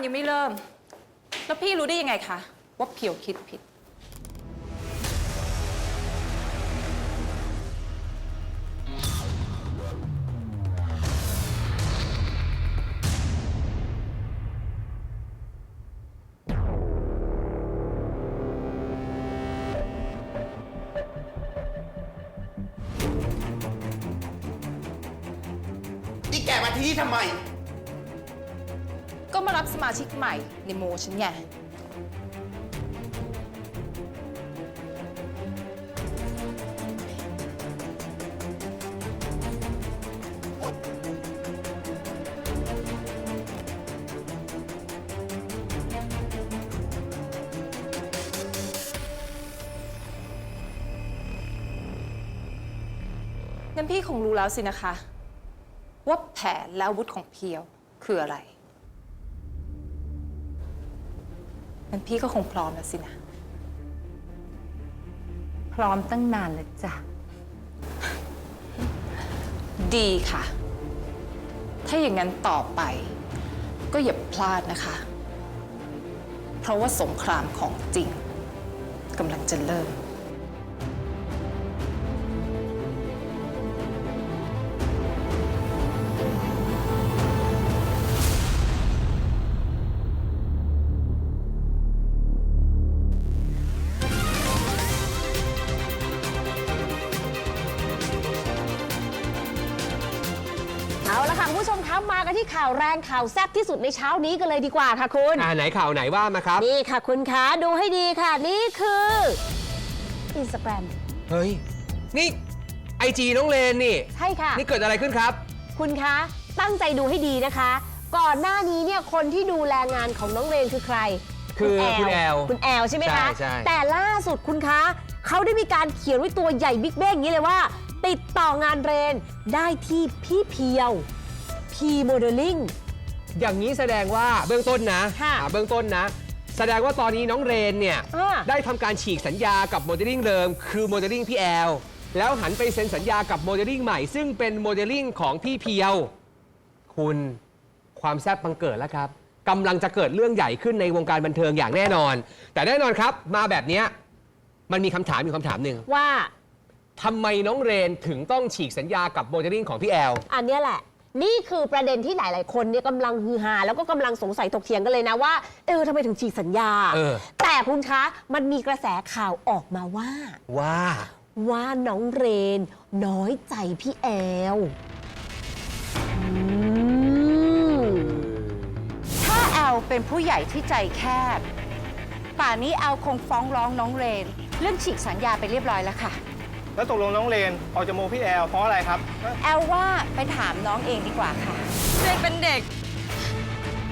สงยังไม่เริ่ม แล้วพี่รู้ได้ยังไงคะ ว่าเพียวคิดผิด นี่แกมาที่นี่ทำไม มารับสมาชิกใหม่ในโมฉันไง งั้นพี่คงรู้แล้วสินะคะ ว่าแผนและอาวุธของเพียวคืออะไร งั้นพี่ก็คงพร้อมแล้วสินะ พร้อมตั้งนานแล้วจ้ะ ดีค่ะ ถ้าอย่างนั้นต่อไป ก็อย่าพลาดนะคะ เพราะว่าสงครามของจริงกำลังจะเริ่มากันที่ข่าวแรงข่าวแซ่บที่สุดในเช้านี้กันเลยดีกว่าค่ะคุณ อ่าไหนข่าวไหนว่ามาครับ นี่ค่ะคุณคะดูให้ดีค่ะนี่คืออินสตาแกรมเฮ้ย นี่ไอจีน้องเลนนี่ ใช่ค่ะ นี่เกิดอะไรขึ้นครับ คุณคะตั้งใจดูให้ดีนะคะ ก่อนหน้านี้เนี่ยคนที่ดูแลงานของน้องเรนคือใครคือคุณแอลคุณแอลใช่ไหมคะใช่ใช่แต่ล่าสุดคุณคะเขาได้มีการเขียนไว้ตัวใหญ่บิ๊กเบ้งอย่างนี้เลยว่า ติดต่องานเรนได้ที่พี่เพียว พีโมเดลลิ่งอย่างนี้แสดงว่าเบื้องต้นนะค่ะ อ่าเบื้องต้นนะ แสดงว่าตอนนี้น้องเรนเนี่ย อ่า ได้ทำการฉีกสัญญากับโมเดลลิ่งเดิม คือโมเดลลิ่งพี่แอล แล้วหันไปเซ็นสัญญากับโมเดลลิ่งใหม่ ซึ่งเป็นโมเดลลิ่งของพี่เพียว คุณความแซ่บบังเกิดแล้วครับกำลังจะเกิดเรื่องใหญ่ขึ้นในวงการบันเทิงอย่างแน่นอน แต่แน่นอนครับ มาแบบเนี้ยมันมีคำถามอยู่คำถามหนึ่งว่า ทำไมน้องเรนถึงต้องฉีกสัญญากับโมเดลลิ่งของพี่แอล อันเนี้ยแหละ นี่คือประเด็นที่หลาย ๆ คนเนี่ยกำลังฮือฮาแล้วก็กำลังสงสัยถกเถียงกันเลยนะว่าเออทำไมถึงฉีกสัญญา เออ แต่คุณคะมันมีกระแสข่าวออกมาว่า ว่า ว่าน้องเรน น้อยใจพี่แอลอืมถ้าแอลเป็นผู้ใหญ่ที่ใจแคบ ป่านนี้แอลคงฟ้องร้องน้องเรน เรื่องฉีกสัญญาไปเรียบร้อยแล้วค่ะ แล้วตกลงน้องเลนออกจากโมพี่แอลเพราะอะไรครับ แอลว่าไปถามน้องเองดีกว่าค่ะเรนเป็นเด็ก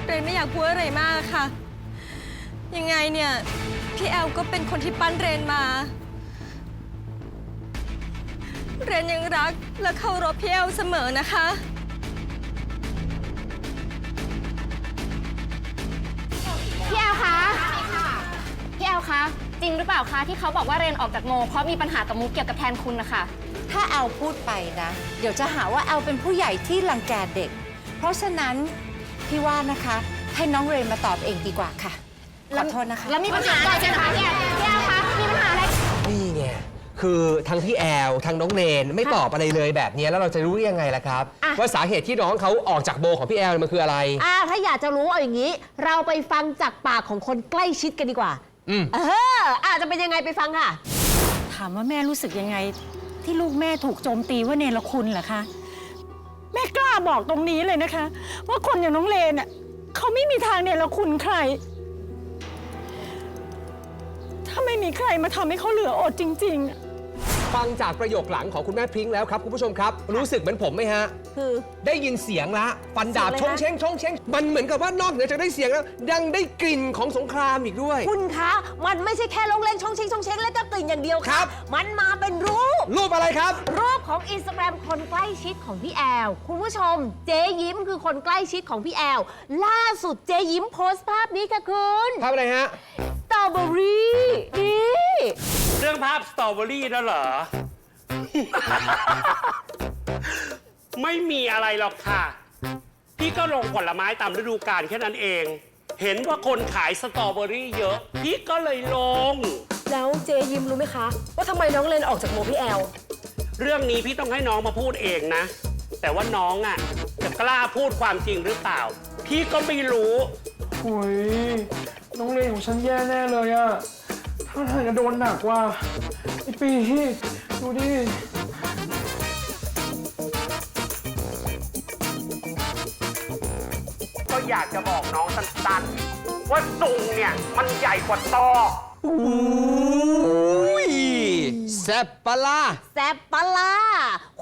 เรนไม่อยากพูดอะไรมากค่ะ ยังไงเนี่ยพี่แอลก็เป็นคนที่ปั้นเรนมา เรนยังรักและเคารพพี่แอลเสมอนะคะ พี่แอลคะพี่แอลคะ จริงหรือเปล่าคะที่เขาบอกว่าเรนออกจากโมเพราะมีปัญหากับมุกเกี่ยวกับแทนคุณนะคะ ถ้าแอลพูดไปนะ เดี๋ยวจะหาว่าแอลเป็นผู้ใหญ่ที่รังแกเด็ก เพราะฉะนั้นพี่ว่านะคะ ให้น้องเรนมาตอบเองดีกว่าค่ะขอโทษนะคะ แล้วมีปัญหาอะไรกันคะพี่แอลพี่แอลคะมีปัญหาอะไร นี่ไงคือทั้งพี่แอลทั้งน้องเรนไม่ตอบอะไรเลยแบบนี้แล้วเราจะรู้ได้ยังไงล่ะครับ อะ ว่าสาเหตุที่น้องเขาออกจากโบของพี่แอลมันคืออะไร อ่าถ้าอยากจะรู้เอาอย่างนี้ เราไปฟังจากปากของคนใกล้ชิดกันดีกว่า อืม เอออาจจะเป็นยังไงไปฟังค่ะ ถามว่าแม่รู้สึกยังไง ที่ลูกแม่ถูกโจมตีว่าเนรคุณเหรอคะ แม่กล้าบอกตรงนี้เลยนะคะ ว่าคนอย่างน้องเลนอะเขาไม่มีทางเนรคุณใคร ถ้าไม่มีใครมาทำให้เขาเหลืออดจริงๆอะ ฟังจากประโยคหลังของคุณแม่พริ้งแล้วครับคุณผู้ชมครับ รู้สึกเหมือนผมไหมฮะ คือ ได้ยินเสียงละฟันดาบเสีชยงอะไรงนะเช้งชงเช้งมันเหมือนกับว่านอกเหนือจากได้เสียงแล้วยังได้กลิ่นของสงครามอีกด้วย คุณคะ มันไม่ใช่แค่ลงเล่นช่องเชงช่องเชงและก็กลิ่นอย่างเดียวครัค่ะบ มันมาเป็นรูป รูปอะไรครับ รูปของอินสตาแกรมคนใกล้ชิดของพี่แอล คุณผู้ชม เจ๊ยิ้มคือคนใกล้ชิดของพี่แอล ล่าสุดเจ๊ยิ้มโพสต์ภาพนี้ค่ะคุณภาพอะไรฮะ สตรอเบอรี่นี่ เรื่องภาพสตรอเบอรี่นั่นเหรอไม่มีอะไรหรอกค่ะ พี่ก็ลงผลไม้ตามฤดูกาลแค่นั้นเอง เห็นว่าคนขายสตรอเบอรี่เยอะ พี่ก็เลยลง แล้วเจยิมรู้ไหมคะ ว่าทำไมน้องเรนออกจากโมพี่แอล เรื่องนี้พี่ต้องให้น้องมาพูดเองนะ แต่ว่าน้องอะจะกล้าพูดความจริงหรือเปล่า พี่ก็ไม่รู้โอ้ยน้องเรนของฉันแย่แน่เลยอะถ้าทางจะโดนหนักว่า ไอปีดูดิก็อยากจะบอกน้องสั้นๆว่าตุงเนี่ย มันใหญ่กว่าตออุ้ย แซ่บปะล่ะแซบปะล่ะ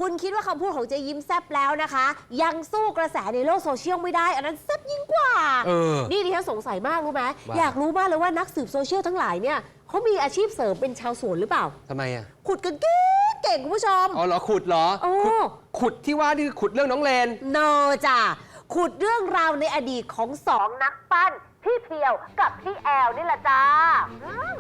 คุณคิดว่าคำพูดของเจยิ้มแซบแล้วนะคะ ยังสู้กระแสในโลกโซเชียลไม่ได้ อันนั้นแซบยิ่งกว่า เออนี่ดิฉันสงสัยมากรู้ไหมว่า อยากรู้มากเลยว่านักสืบโซเชียลทั้งหลายเนี่ยเขามีอาชีพเสริมเป็นชาวสวนหรือเปล่า ทำไมอะขุดกันเก่งเก่งคุณผู้ชม อ๋อเหรอขุดเหรอ โอ้ ขุดขุดที่ว่านี่คือขุดเรื่องน้องเลน โนจ้ะขุดเรื่องราวในอดีตของสองนักปั้น พี่เพียวกับพี่แอลนี่แหละจ้าอืม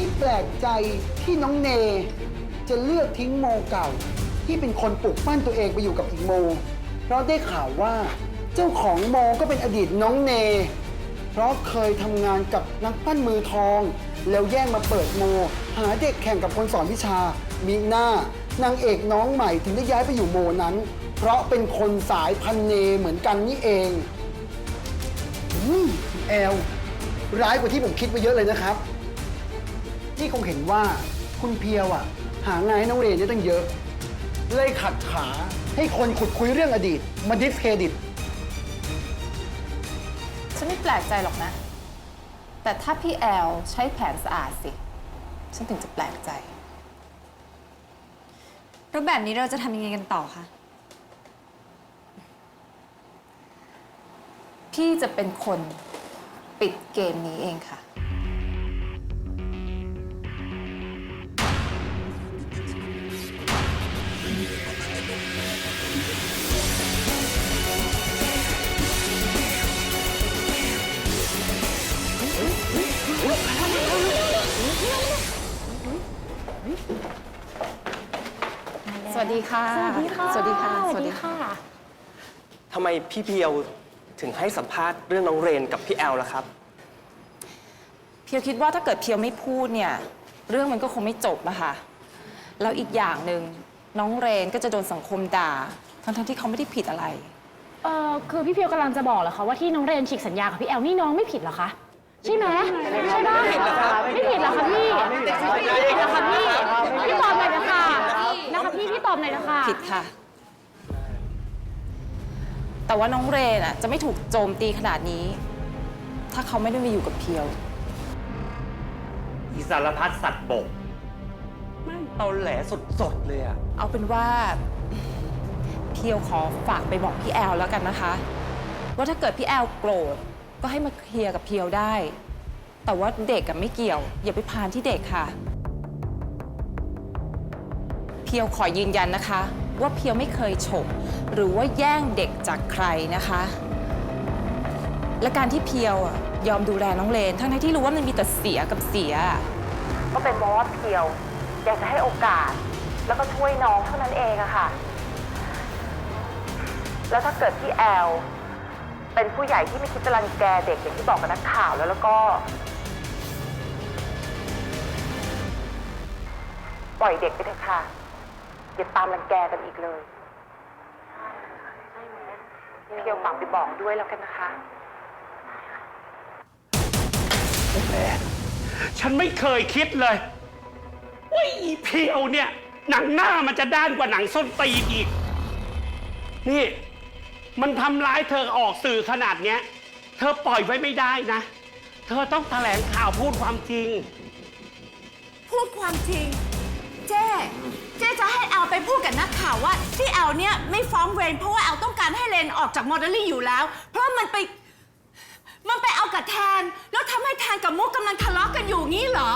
พี่แปลกใจที่น้องเน จะเลือกทิ้งโมเก่า ที่เป็นคนปลูกปั้นตัวเองไปอยู่กับอีกโม เพราะได้ข่าวว่าเจ้าของโมก็เป็นอดีตน้องเน เพราะเคยทำงานกับนักปั้นมือทอง แล้วแย่งมาเปิดโม หาเด็กแข่งกับคนสอนวิชา มีหน้านางเอกน้องใหม่ถึงได้ย้ายไปอยู่โมนั้น เพราะเป็นคนสายพันเนเหมือนกันนี่เองอืมแอลร้ายกว่าที่ผมคิดไว้เยอะเลยนะครับ นี่คงเห็นว่าคุณเพียวอะ หางานให้น้องเรนได้ตั้งเยอะเลยขัดขาให้คนขุดคุยเรื่องอดีต มาดิสเครดิต ฉันไม่แปลกใจหรอกนะ แต่ถ้าพี่แอลใช้แผนสะอาดสิ ฉันถึงจะแปลกใจ แล้วแบบนี้เราจะทำยังไงกันต่อคะ พี่จะเป็นคนปิดเกมนี้เองค่ะ ดีค่ะ สวัสดีค่ะ สวัสดีค่ะ สวัสดีค่ะ ทำไมพี่เพียวถึงให้สัมภาษณ์เรื่องน้องเรนกับพี่แอลล่ะครับ เพียวคิดว่าถ้าเกิดเพียวไม่พูดเนี่ย เรื่องมันก็คงไม่จบนะคะแล้วอีกอย่างหนึ่งน้องเรนก็จะโดนสังคมด่า ทั้งๆที่เขาไม่ได้ผิดอะไร เออคือพี่เพียวกำลังจะบอกเหรอคะว่าที่น้องเรนฉีกสัญญากับพี่แอลนี่น้องไม่ผิดเหรอคะ ใช่ไหมใช่ปะไม่ผิดเหรอคะไม่ผิดเหรอคะพี่ ไม่ผิดเหรอคะพี่ พี่ตอบหน่อยนะคะ นะคะพี่พี่ตอบหน่อยนะคะผิดค่ะ แต่ว่าน้องเรนอะ จะไม่ถูกโจมตีขนาดนี้ ถ้าเขาไม่ได้มาอยู่กับเพียว อีสารพัดสัตว์บกแม่งตอแหลสดๆเลยอะเอาเป็นว่า เพียวขอฝากไปบอกพี่แอลแล้วกันนะคะ ว่าถ้าเกิดพี่แอลโกรธก็ให้มาเคลียร์กับเพียวได้ แต่ว่าเด็กกับไม่เกี่ยว อย่าไปพานที่เด็กค่ะเพียวขอยืนยันนะคะ ว่าเพียวไม่เคยฉกหรือว่าแย่งเด็กจากใครนะคะ และการที่เพียวยอมดูแลน้องเลน ทั้งที่รู้ว่ามันมีแต่เสียกับเสีย ก็เป็นเพราะว่าเพียวอยากจะให้โอกาส แล้วก็ช่วยน้องเท่านั้นเองอะค่ะ แล้วถ้าเกิดพี่แอลเป็นผู้ใหญ่ที่ไม่คิดจะรังแกเด็กอย่างที่บอกกับนักข่าวแล้วแล้วก็ปล่อยเด็กไปเถอะค่ะ อย่าตามรังแกกันอีกเลยเพียวฝากไปบอกด้วยแล้วกันนะคะฉันไม่เคยคิดเลยว่าอีเพียวเนี่ย หนังหน้ามันจะด้านกว่าหนังส้นตีนอีก นี่ มันทำร้ายเธอออกสื่อขนาดเนี้ย เธอปล่อยไว้ไม่ได้นะ เธอต้องแถลงข่าวพูดความจริง พูดความจริง เจ๊ เจ๊จะให้แอลไปพูดกับนักข่าวว่า ที่แอลเนี่ยไม่ฟ้องเรนเพราะว่าแอลต้องการให้เรนออกจากโมเดลลิ่งอยู่แล้ว เพราะมันไป มันไปเอากับแทน แล้วทำให้แทนกับมุกกำลังทะเลาะกันอยู่งี้เหรอ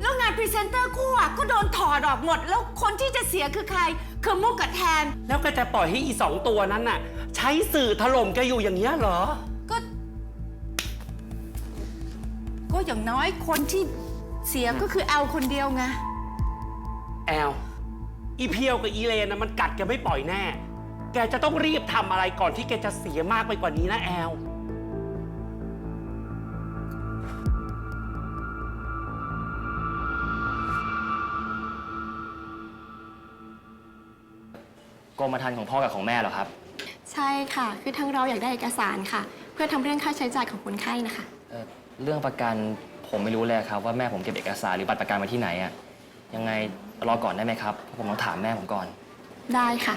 แล้วงานพรีเซนเตอร์คู่อะก็โดนถอดออกหมด แล้วคนที่จะเสียคือใคร คือมุกกับแทน แล้วก็จะปล่อยให้อีสองตัวนั้นน่ะ ใช้สื่อถล่มแกอยู่อย่างเงี้ยเหรอ ก็ ก็อย่างน้อยคนที่เสียก็คือแอลคนเดียวไง แอลอีเพียวกับอีเลนนะมันกัดแกไม่ปล่อยแน่ แกจะต้องรีบทำอะไรก่อนที่แกจะเสียมากไปกว่านี้นะแอล กรมธรรม์ของพ่อกับของแม่เหรอครับ ใช่ค่ะ คือทางเราอยากได้เอกสารค่ะ เพื่อทำเรื่องค่าใช้จ่ายของคนไข้นะคะ เอ่อเรื่องประกันผมไม่รู้เลยครับ ว่าแม่ผมเก็บเอกสารหรือบัตรประกันไว้ที่ไหนอะยังไง รอก่อนได้ไหมครับเพราะผมต้องถามแม่ผมก่อน ได้ค่ะ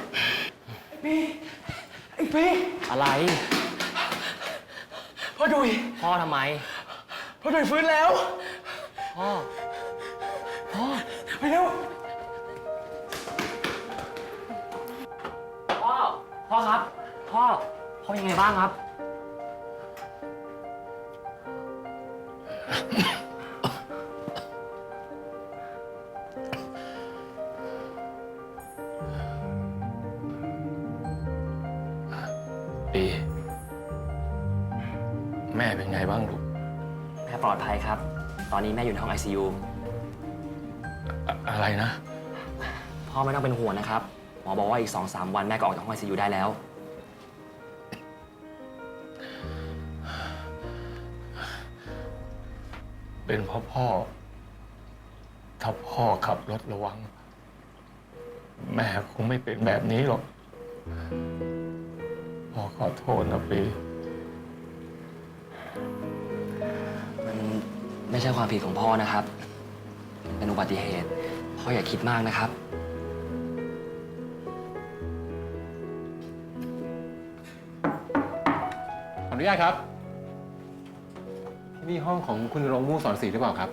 ไอ้พี่อะไรพ่อดุยพ่อทำไมพ่อดุยฟื้นแล้ว พ่อพ่อไปเร็วพ่อพ่อครับ พ่อพ่อยังไงบ้างครับ อนนี้แม่อยู่ในห้อง ICU อะอะไรนะ พ่อไม่ต้องเป็นห่วงนะครับ หมอบอกว่าอีก 2-3 วันแม่ก็ออกจากห้อง ICU ได้แล้ว เป็นเพราะพ่อ ถ้าพ่อขับรถระวัง แม่คงไม่เป็นแบบนี้หรอกพ่อขอโทษนะปี ไม่ใช่ความผิดของพ่อนะครับ เป็นอุบัติเหตุ พ่ออย่าคิดมากนะครับ ขออนุญาตครับที่นี่ห้องของคุณรงมู่สอนศรีหรือเปล่าครับ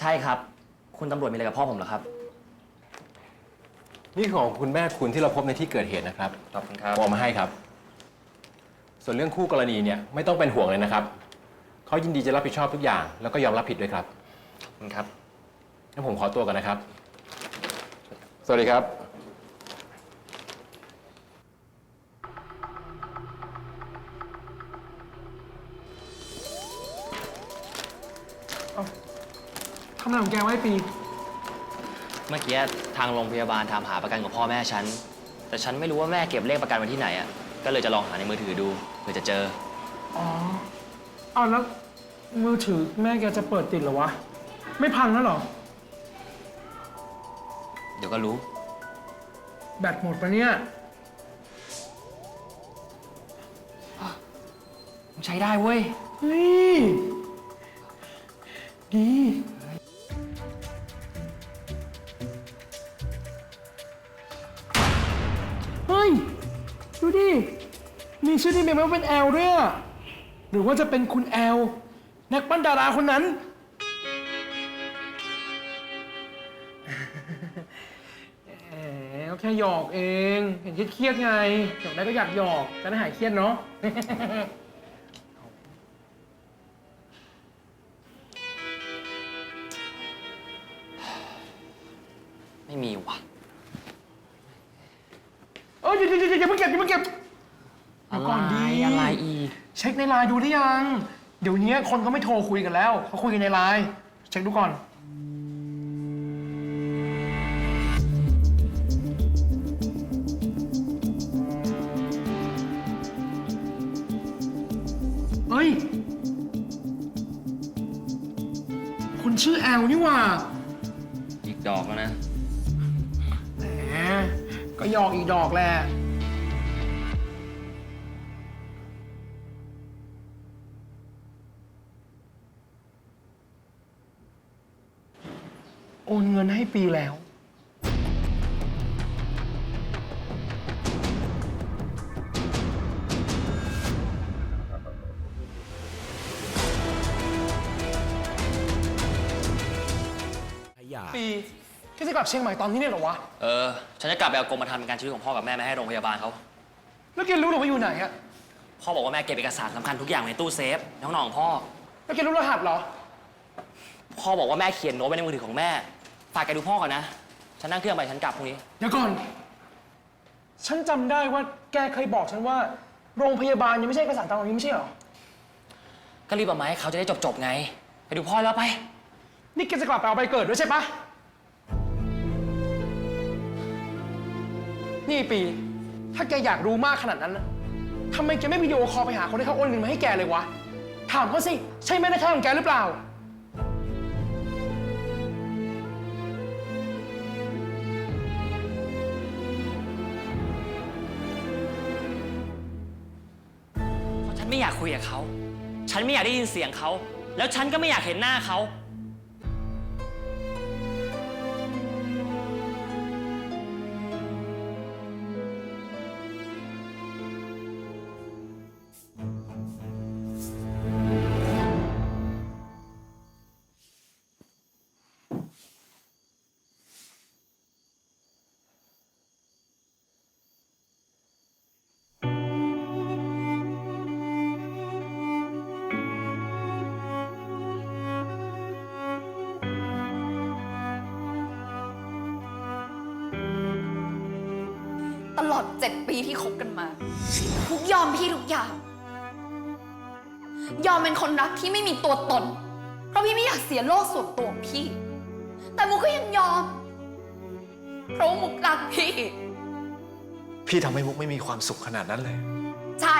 ใช่ครับ คุณตำรวจมีอะไรกับพ่อผมเหรอครับ นี่ของคุณแม่คุณที่เราพบในที่เกิดเหตุนะครับขอบคุณครับ ผมเอามาให้ครับ ส่วนเรื่องคู่กรณีเนี่ยไม่ต้องเป็นห่วงเลยนะครับ เขายินดีจะรับผิดชอบทุกอย่าง แล้วก็ยอมรับผิดด้วยครับขอบคุณครับงั้นผมขอตัวกันนะครับ สวัสดีครับ ทำอะไรของแกไว้ปี เมื่อกี้ทางโรงพยาบาลถามหาประกันของพ่อแม่ฉัน แต่ฉันไม่รู้ว่าแม่เก็บเลขประกันไว้ที่ไหนอะ ก็เลยจะลองหาในมือถือดูเผื่อจะเจอ อ๋อ เอาแล้ว มือถือแม่แกจะเปิดติดเหรอวะ ไม่พังแล้วเหรอ เดี๋ยวก็รู้ แบตหมดปะเนี่ย ใช้ได้เว้ย เฮ้ย ดี เฮ้ย ดูดิ มีชื่อที่เมมว่าเป็นแอลด้วยอะหรือว่าจะเป็นคุณแอล นักปั้นดาราคนนั้น แหมก็แค่หยอกเอง เห็นเครียดๆไงหยอกได้ก็อยากหยอกจะได้หายเครียดเนาะ ไม่มีว่ะ เออเดี๋ยวเดี๋ยวเดี๋ยวอย่าเพิ่งเก็บอย่าเพิ่งเก็บอะเดี๋ยวไรก่อนดีอะไรอีก เช็คในไลน์ดูหรือยัง เดี๋ยวนี้คนเขาไม่โทรคุยกันแล้ว เขาคุยกันในไลน์เช็คดูก่อน เฮ้ย คุณชื่อแอลนี่หว่าอีกดอกแล้วนะ แหมก็หยอกอีกดอกแหละ นเงินให้ปีแล้วปีแกจะกลับเชียงใหม่ตอนนี้เนี่ยเหรอวะ เออ ฉันจะกลับไปเอากรมธรรม์ประกันชีวิตของพ่อกับแม่มาให้โรงพยาบาลเขา แล้วแกรู้เหรอว่าอยู่ไหนอะพ่อบอกว่าแม่เก็บเอกสารสำคัญทุกอย่างในตู้เซฟในห้องนอนของพ่อ แล้วแกรู้รหัสเหรอ พ่อบอกว่าแม่เขียนโน้ตไว้ในมือถือของแม่ ฝากแกดูพ่อก่อนนะ ฉันนั่งเครื่องไปฉันกลับพรุ่งนี้ เดี๋ยวก่อน ฉันจำได้ว่าแกเคยบอกฉันว่า โรงพยาบาลยังไม่ใช่เอกสารตามนี้ไม่ใช่เหรอ ก็รีบเอามาให้เขาจะได้จบๆไง ไปดูพ่อแล้วไป นี่แกจะกลับไปเอาใบเกิดด้วยใช่ปะนี่ปี ถ้าแกอยากรู้มากขนาดนั้นน่ะทำไมแกไม่วิดีโอคอลไปหาคนที่เขาโอนเงินมาให้แกเลยวะ ถามเขาสิ ใช่แม่แท้ๆของแกหรือเปล่า อยากคุยกับเขา ฉันไม่อยากได้ยินเสียงเขา แล้วฉันก็ไม่อยากเห็นหน้าเขา ตลอดเจ็ดปีที่คบกันมามุกยอมพี่ทุกอย่าง ยอมเป็นคนรักที่ไม่มีตัวตน เพราะพี่ไม่อยากเสียโลกส่วนตัวของพี่ แต่มุกก็ยังยอม เพราะว่ามุกรักพี่ พี่ทำให้มุกไม่มีความสุขขนาดนั้นเลย ใช่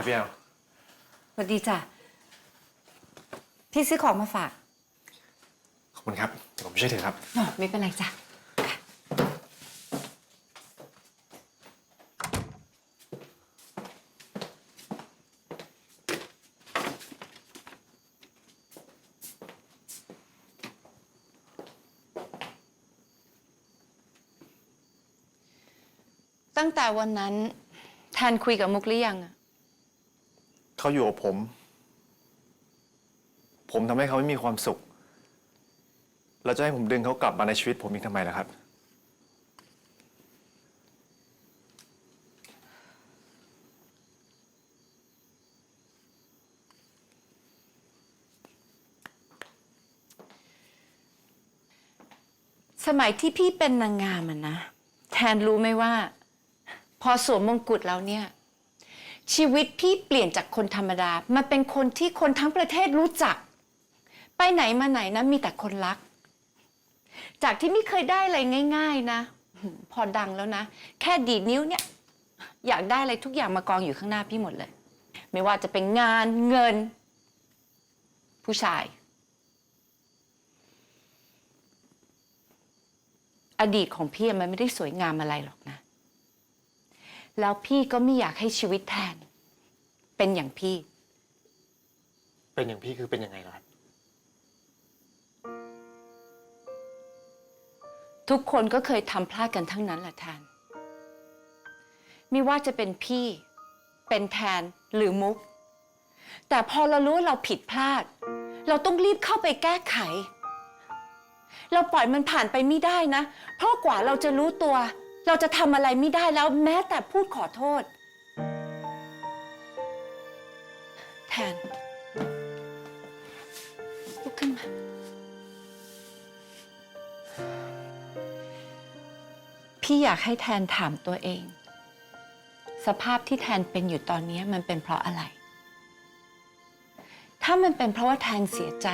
ครับพี่แอลสวัสดีจ้ะ พี่ซื้อของมาฝากขอบคุณครับเดี๋ยวผมช่วยถือครับอ๋อไม่เป็นไรจ้ะ ตั้งแต่วันนั้นแทนคุยกับมุกหรือยังอะ เขาอยู่กับผม ผมทำให้เขาไม่มีความสุข แล้วจะให้ผมดึงเขากลับมาในชีวิตผมอีกทำไมล่ะครับ สมัยที่พี่เป็นนางงามอะนะ แทนรู้ไหมว่า พอสวมมงกุฎแล้วเนี่ย ชีวิตพี่เปลี่ยนจากคนธรรมดามาเป็นคนที่คนทั้งประเทศรู้จัก ไปไหนมาไหนนะมีแต่คนรัก จากที่ไม่เคยได้อะไรง่าย ๆนะ พอดังแล้วนะ แค่ดีดนิ้วเนี่ย อยากได้อะไรทุกอย่างมากองอยู่ข้างหน้าพี่หมดเลย ไม่ว่าจะเป็นงานเงิน ผู้ชาย อดีตของพี่มันไม่ได้สวยงามอะไรหรอกนะ แล้วพี่ก็ไม่อยากให้ชีวิตแทน เป็นอย่างพี่ เป็นอย่างพี่คือเป็นยังไงล่ะครับทุกคนก็เคยทำพลาดกันทั้งนั้นแหละแทน ไม่ว่าจะเป็นพี่ เป็นแทนหรือมุก แต่พอเรารู้ว่าเราผิดพลาด เราต้องรีบเข้าไปแก้ไข เราปล่อยมันผ่านไปไม่ได้นะ เพราะกว่าเราจะรู้ตัว เราจะทำอะไรไม่ได้แล้วแม้แต่พูดขอโทษ แทนลุกขึ้นมา พี่อยากให้แทนถามตัวเอง สภาพที่แทนเป็นอยู่ตอนนี้มันเป็นเพราะอะไร ถ้ามันเป็นเพราะว่าแทนเสียใจ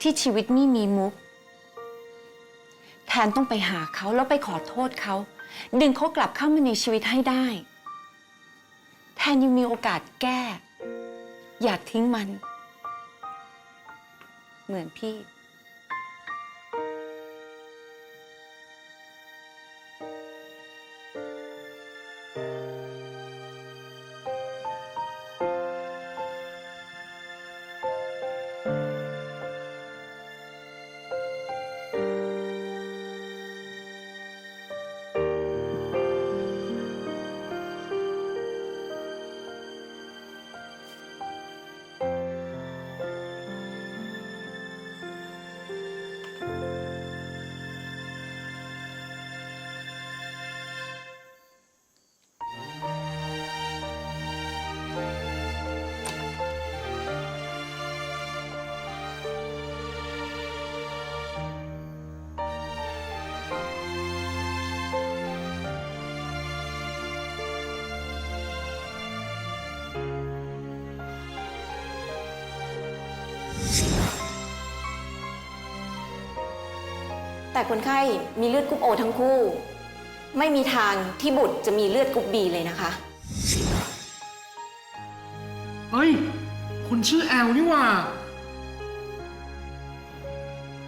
ที่ชีวิตไม่มีมุก แทนต้องไปหาเขาแล้วไปขอโทษเขา ดึงเขากลับเข้ามาในชีวิตให้ได้ แทนยังมีโอกาสแก้ อยากทิ้งมัน เหมือนพี่ แต่คนไข้มีเลือดกรุ๊ปโอทั้งคู่ ไม่มีทางที่บุตรจะมีเลือดกรุ๊ปบีเลยนะคะ เฮ้ย คุณชื่อแอลนี่หว่า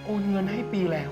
โอนเงินให้ปีแล้ว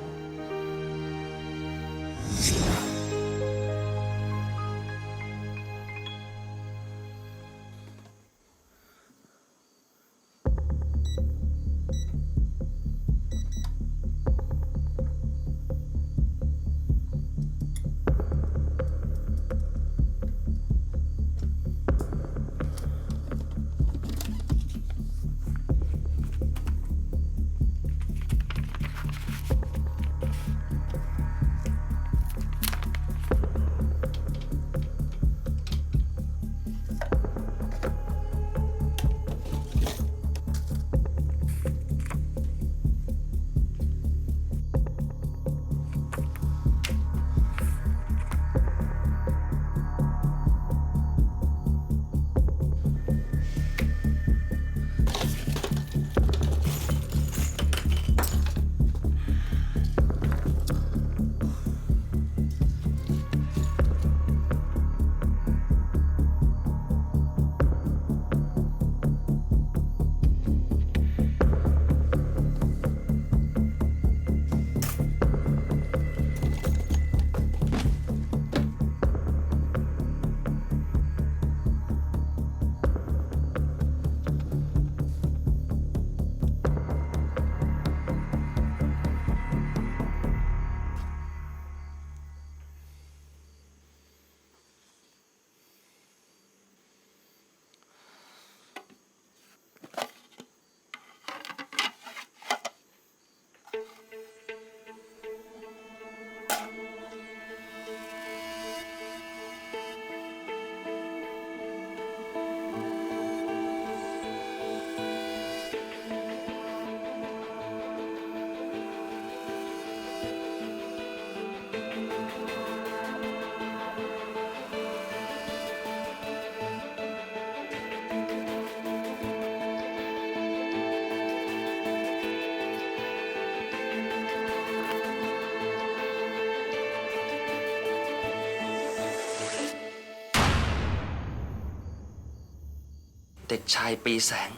เด็กชายปีแสง